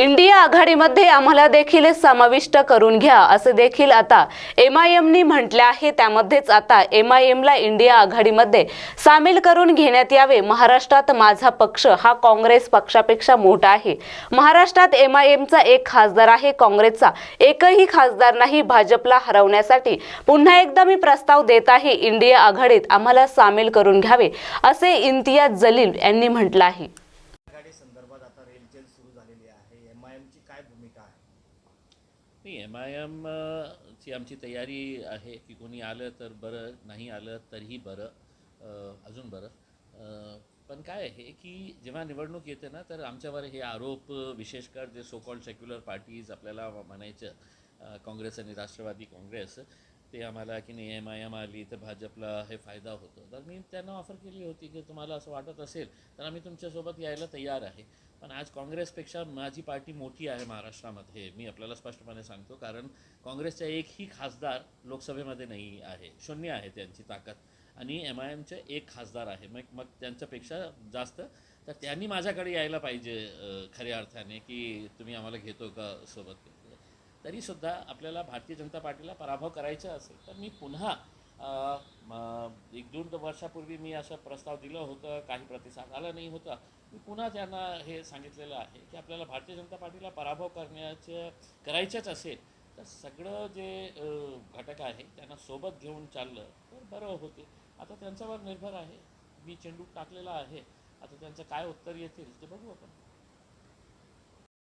India आघाडीमध्ये आम्हाला देखील समाविष्ट करून घ्या असे देखील आता एम आय एमनी म्हटले आहे. त्यामध्येच आता एम आय एमला इंडिया आघाडीमध्ये सामील करून घेण्यात यावे. महाराष्ट्रात माझा पक्ष हा काँग्रेस पक्षापेक्षा मोठा आहे. महाराष्ट्रात एम आय एमचा एक खासदार आहे. काँग्रेसचा एकही खासदार नाही. भाजपला हरवण्यासाठी पुन्हा एकदा मी प्रस्ताव देत आहे. इंडिया आघाडीत आम्हाला सामील करून घ्यावे असे इम्तियाज जलील यांनी म्हटलं आहे. सुरू झालेली आहे? एम आय एमची काय भूमिका आहे? नाही एम आय एम ची आमची तयारी आहे की कोणी आलं तर बरं नाही आलं तरीही बरं अजून बरं. पण काय आहे की जेव्हा निवडणूक येते ना तर आमच्यावर हे आरोप विशेषकर जे सो कॉल्ड सेक्युलर पार्टीज आपल्याला म्हणायचं काँग्रेस आणि राष्ट्रवादी काँग्रेस ते आम्हाला की नाही एम आय एम आली तर भाजपला हे फायदा होतो. तर मी त्यांना ऑफर केली होती की तुम्हाला असं वाटत असेल तर आम्ही तुमच्यासोबत यायला तयार आहे. पण आज काँग्रेसपेक्षा माझी पार्टी मोठी आहे महाराष्ट्रामध्ये मी आपल्याला स्पष्टपणे सांगतो. कारण काँग्रेसचा एकही खासदार लोकसभेमध्ये नाही आहे. शून्य आहे त्यांची ताकद. आणि एम आय एमचे एक खासदार आहे. मग मग त्यांच्यापेक्षा जास्त. तर त्यांनी माझ्याकडे यायला पाहिजे खऱ्या अर्थाने की तुम्ही आम्हाला घेतो का सोबत? तरीसुद्धा आपल्याला भारतीय जनता पार्टीला पराभव करायचा असेल तर मी पुन्हा एक दोन वर्षापूर्वी मी असं प्रस्ताव दिलं होतं काही प्रतिसाद आला नाही होता. मी पुन्हा त्यांना हे सांगितलेलं आहे की आपल्याला भारतीय जनता पार्टीला पराभव करण्याचं करायचंच असेल तर सगळं जे घटक आहे त्यांना सोबत घेऊन चाललं तर बरं होते. आता त्यांच्यावर निर्भर आहे. मी चेंडू टाकलेला आहे. आता त्यांचं काय उत्तर येतील ते बघू आपण.